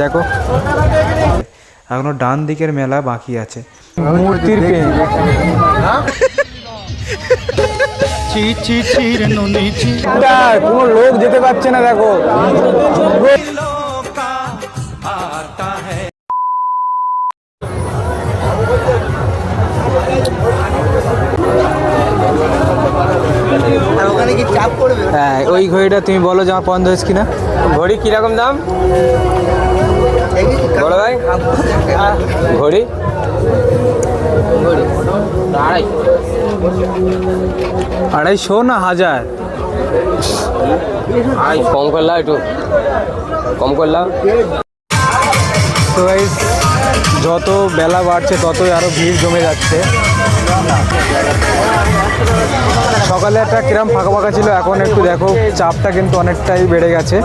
দেখো। এখনও ডান দিকের মেলা বাকি আছে। মূর্তির পেন। চি চি ছি রে ননি ছি। কোনো লোক যেতে পারছে না দেখো। ওই ঘড়িটা তুমি বলো যে আমার পছন্দ হয়েছে কিনা। ঘড়ি কীরকম দাম? বড় ভাই। ঘড়ি? আড়াইশো না হাজার? কম করলাম একটু। কম করলাম তো যত বেলা বাড়ছে ততই আরও ভিড় জমে যাচ্ছে। সকালে একটা কিরম ফাঁকা ফাঁকা ছিল এখন একটু দেখো চাপটা কিন্তু অনেকটাই বেড়ে গেছে।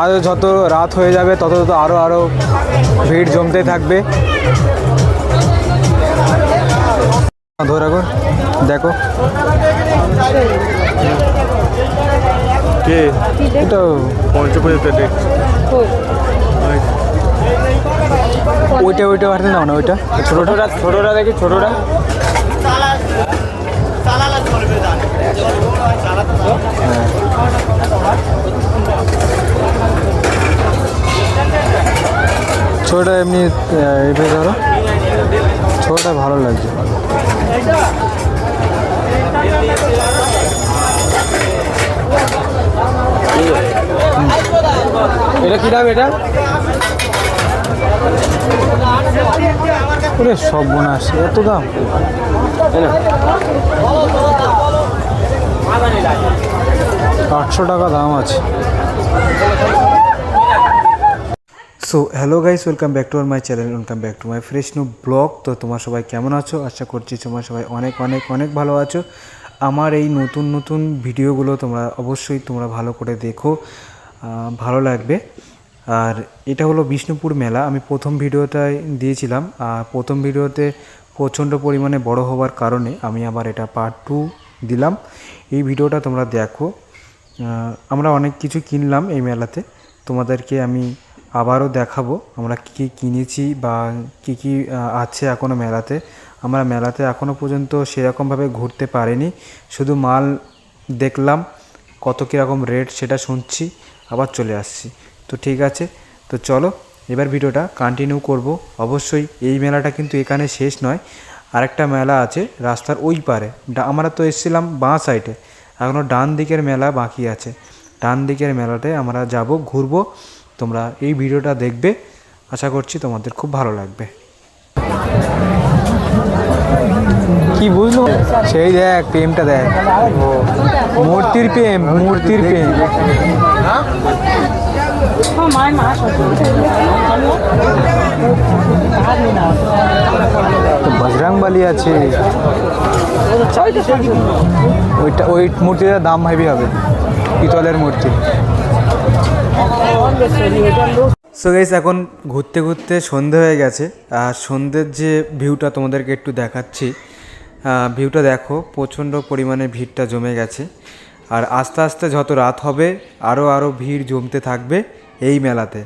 আর যত রাত হয়ে যাবে তত তত আরও আরও ভিড় জমতে থাকবে। ধরে রাখো দেখো। কে? এটা পঞ্চপতিতে দেখ ওইটা ওইটা হাঁটতে নাও না, ওইটা। ছোটটা ছোটটা দেখি, ছোটটা। ছোটটা এমনি এভাবে ধরো। ছোটটা ভালো লাগছে। এটা কি দাম, এটা? ওরে সব বোনাস, এত দাম? আটশো টাকা দাম আছে। So hello guys welcome back to our my channel welcome back to my fresh new blog তো তোমার সবাই কেমন আছো? আশা করছি তোমার সবাই অনেক অনেক অনেক ভালো আছো। আমার এই নতুন নতুন ভিডিওগুলো তোমরা অবশ্যই তোমরা ভালো করে দেখো। ভালো লাগবে। আর এটা হলো বিষ্ণুপুর মেলা। আমি প্রথম ভিডিওটায় দিয়েছিলাম। আর প্রথম ভিডিওতে প্রচণ্ড পরিমাণে বড় হওয়ার কারণে আমি আবার এটা পার্ট টু দিলাম। এই ভিডিওটা তোমরা দেখো। আমরা অনেক কিছু কিনলাম এই মেলাতে। তোমাদেরকে আমি আবারও দেখাবো আমরা কী কী কিনেছি বা কী কী আছে এখনও মেলাতে। আমরা মেলাতে এখনও পর্যন্ত সেরকমভাবে ঘুরতে পারিনি। শুধু মাল দেখলাম, কত কীরকম রেট সেটা শুনছি, আবার চলে আসছি। তো ঠিক আছে তো চলো এবার ভিডিওটা কন্টিনিউ করব। অবশ্যই এই মেলাটা কিন্তু এখানে শেষ নয়। আরেকটা মেলা আছে রাস্তার ওই পারে। আমরা তো এসেছিলাম বাঁ সাইডে এখনও ডান দিকের মেলা বাকি আছে। ডান দিকের মেলাতে আমরা যাব ঘুরবো। তোমরা এই ভিডিওটা দেখবে। আশা করছি তোমাদের খুব ভালো লাগবে। কি বুঝলো? সেই দেখ প্রেমটা দেখ। মূর্তির প্রেম মূর্তির প্রেম। বজরং বালি আছে। ওইটা ওই মূর্তিটার দাম ভাবি হবে। পিতলের মূর্তি। সো গাইস এখন ঘুরতে ঘুরতে সন্ধে হয়ে গেছে। আর সন্ধ্যের যে ভিউটা তোমাদেরকে একটু দেখাচ্ছি ভিউটা দেখো, প্রচণ্ড পরিমাণে ভিড়টা জমে গেছে। আর আস্তে আস্তে যত রাত হবে আরও আরও ভিড় জমতে থাকবে। এই মেলাতে।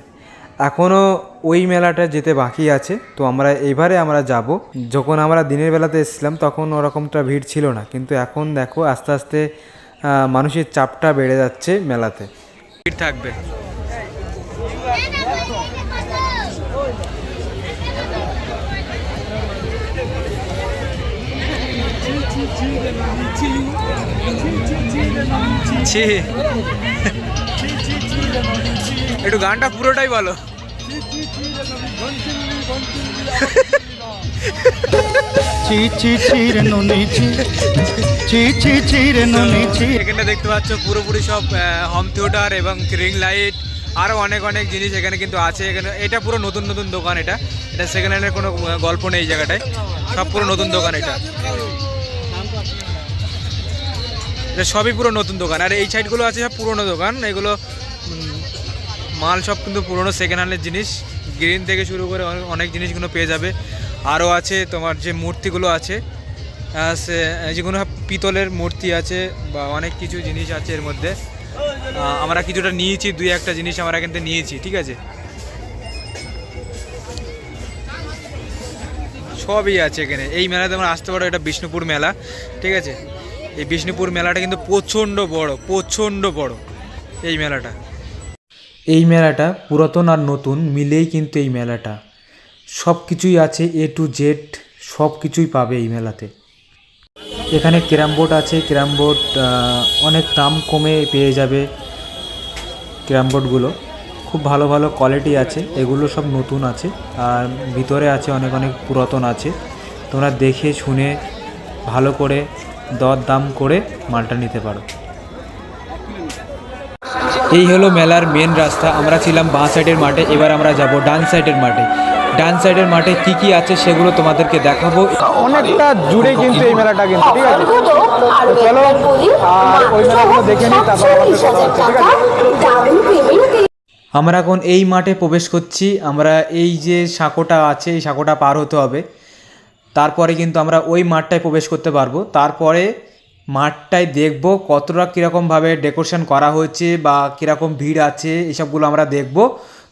এখনও ওই মেলাটা যেতে বাকি আছে, তো আমরা এবারে আমরা যাব। যখন আমরা দিনের বেলাতে এসেছিলাম, তখন ওরকমটা ভিড় ছিল না। কিন্তু এখন দেখো, আস্তে আস্তে মানুষের চাপটা বেড়ে যাচ্ছে মেলাতে। ভিড় থাকবে। ছি। একটু গানটা পুরোটাই বলো। এখানে দেখতে পাচ্ছ পুরোপুরি সব হোম থিয়েটার এবং রিং লাইট আরও অনেক অনেক জিনিস এখানে কিন্তু আছে। এখানে এটা পুরো নতুন নতুন দোকান এটা। এটা সেকেন্ড হ্যান্ডের কোনো গল্প নেই এই জায়গাটায়। সব পুরো নতুন দোকান এটা। এটা সবই পুরো নতুন দোকান। আর এই সাইডগুলো আছে সব পুরোনো দোকান। এগুলো মাল সব কিন্তু পুরনো সেকেন্ড হ্যান্ডের জিনিস। গ্রিন থেকে শুরু করে অনেক- জিনিসগুলো পেয়ে যাবে। আরও আছে তোমার যে মূর্তিগুলো আছে সে যেগুলো পিতলের মূর্তি আছে বা অনেক কিছু জিনিস আছে এর মধ্যে। আমরা কিছুটা নিয়েছি, দুই একটা জিনিস আমরা এখান থেকে নিয়েছি, ঠিক আছে? সবই আছে এখানে। এই মেলাতে আমরা আসতে পারো, এটা বিষ্ণুপুর মেলা, ঠিক আছে? এই বিষ্ণুপুর মেলাটা কিন্তু প্রচণ্ড বড় প্রচণ্ড বড় এই মেলাটা। এই মেলাটা পুরাতন আর নতুন, মিলেই কিন্তু এই মেলাটা। সব কিছুই আছে এ টু জেড সব কিছুই পাবে এই মেলাতে। এখানে ক্যারাম বোর্ড আছে, ক্যারাম বোর্ড অনেক দাম কমে পেয়ে যাবে ক্যারাম বোর্ডগুলো। খুব ভালো ভালো কোয়ালিটি আছে, এগুলো সব নতুন আছে, আর ভিতরে আছে অনেক অনেক পুরাতন আছে। তোমরা দেখে শুনে ভালো করে দর দাম করে মালটা নিতে পারো। এই হলো মেলার মেন রাস্তা। আমরা ছিলাম বাঁ সাইডের মাঠে এবার আমরা যাব ডান সাইডের মাঠে। ডান সাইডের মাঠে কি কি আছে সেগুলো তোমাদেরকে দেখাবো। অনেকটা জুড়ে কিন্তু এই মেলাটা কিন্তু ঠিক আছে? চলো আর ওই মেলাগুলো দেখে নিই তারপর আমাদের কথা হচ্ছে ঠিক আছে? আমরা এখন এই মাঠে প্রবেশ করছি। আমরা এই যে সাঁকোটা আছে এই সাঁকোটা পার হতে হবে। তারপরে কিন্তু আমরা ওই মাঠটায় প্রবেশ করতে পারব। তারপরে মাঠটায় দেখব কতটা কীরকমভাবে ডেকোরেশন করা হয়েছে বা কীরকম ভিড় আছে, এসবগুলো আমরা দেখব।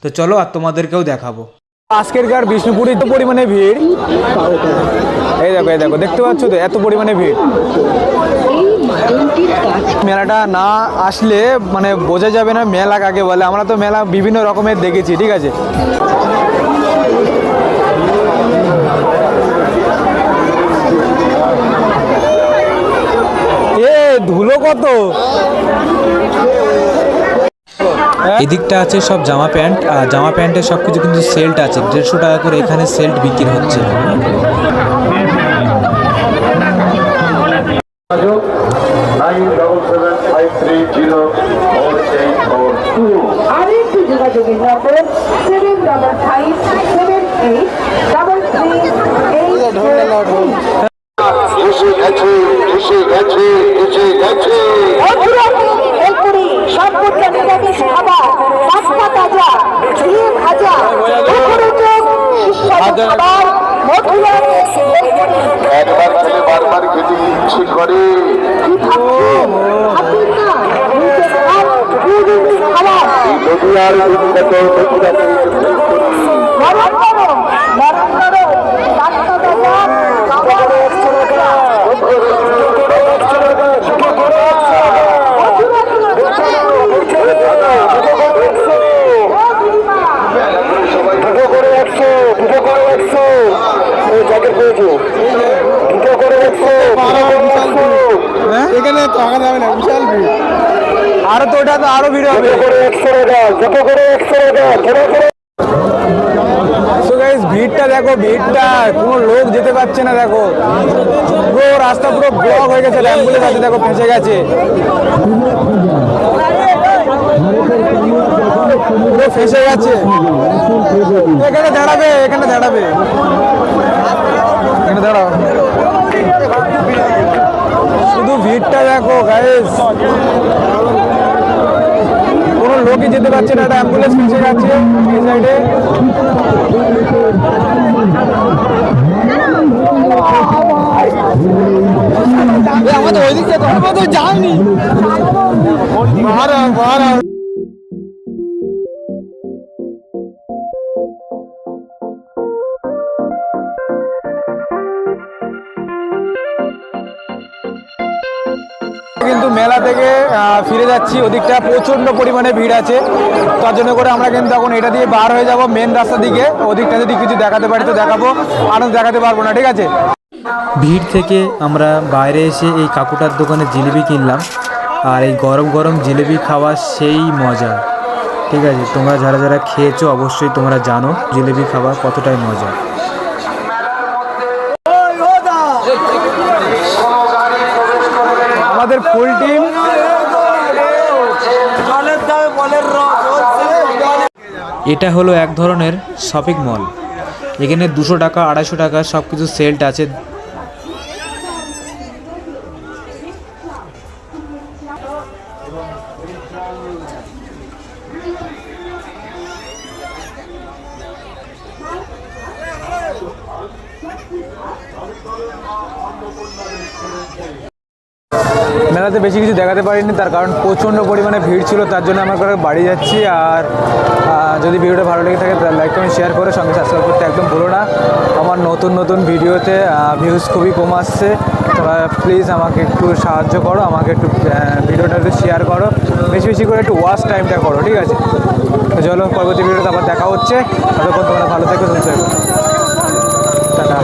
তো চলো আর তোমাদেরকেও দেখাবো। আজকেরকার বিষ্ণুপুরে এত পরিমাণে ভিড়। এই দেখো এই দেখো, দেখতে পাচ্ছ তো? এত পরিমাণে ভিড়। মেলাটা না আসলে মানে বোঝা যাবে না, মেলা কাকে বলে? আমরা তো মেলা বিভিন্ন রকমের দেখেছি, ঠিক আছে এ ধুলো কত? এদিকটা আছে সব জামা প্যান্ট আর জামা প্যান্টের সব কিছু কিন্তু সেল্ট আছে। দেড়শো টাকা করে এখানে সেল্ট বিক্রি হচ্ছে। Seven double five seven eight double three eight এই নদীয়ার বিখ্যাত তো আরও ভিড় হবে। ভিড়টা দেখো ভিড়টা কোনো লোক যেতে পারছে না দেখো। পুরো রাস্তা পুরো ব্লক হয়ে গেছে অ্যাম্বুলেন্স আছে দেখো ফেঁসে গেছে। পুরো ফেঁসে গেছে। এখানে দাঁড়াবে এখানে দাঁড়াবে। এখানে দাঁড়াও। শুধু ভিড়টা দেখো গাইস লোকই যেতে পারছে না একটা অ্যাম্বুলেন্স ফেঁসে যাচ্ছে এই সাইডে আমাদের ওইদিকে দিক থেকে আমরা কিন্তু মেলা থেকে ফিরে যাচ্ছি। ওদিকটা প্রচণ্ড পরিমাণে ভিড় আছে। তার জন্য করে আমরা কিন্তু এখন এটা দিয়ে বার হয়ে যাব মেন রাস্তা দিকে। ওদিকটা যদি কিছু দেখাতে পারি তো দেখাবো। আনন্দ দেখাতে পারব না ঠিক আছে? ভিড় থেকে আমরা বাইরে এসে এই কাকুটার দোকানে জিলিপি কিনলাম। আর এই গরম গরম জিলিপি খাওয়া সেই মজা। ঠিক আছে তোমরা যারা যারা খেয়েছো অবশ্যই তোমরা জানো জিলিপি খাওয়া কতটাই মজা। আমাদের ফুল টিম। এটা হলো এক ধরনের শপিং মল। এখানে দুশো টাকা, আড়াইশো টাকা সব কিছু সেল্ট আছে। মেলাতে বেশি কিছু দেখাতে পারিনি, তার কারণ প্রচণ্ড পরিমাণে ভিড় ছিল, তার জন্য আমরা করে বাড়ি যাচ্ছি। আর যদি ভিডিওটা ভালো লেগে থাকে লাইক কমেন্ট শেয়ার করে, সঙ্গে সাবস্ক্রাইব করতে একদম ভুলো না। আমার নতুন নতুন ভিডিওতে ভিউজ খুবই কম আসছে। তোমরা প্লিজ আমাকে একটু সাহায্য করো, আমাকে একটু ভিডিওটা একটু শেয়ার করো। বেশি বেশি করে একটু ওয়াচ টাইমটা করো, ঠিক আছে? চলো, পরবর্তী ভিডিওতে আবার দেখা হচ্ছে। ততক্ষণ তোমরা ভালো থেকো, সুস্থ টাটা।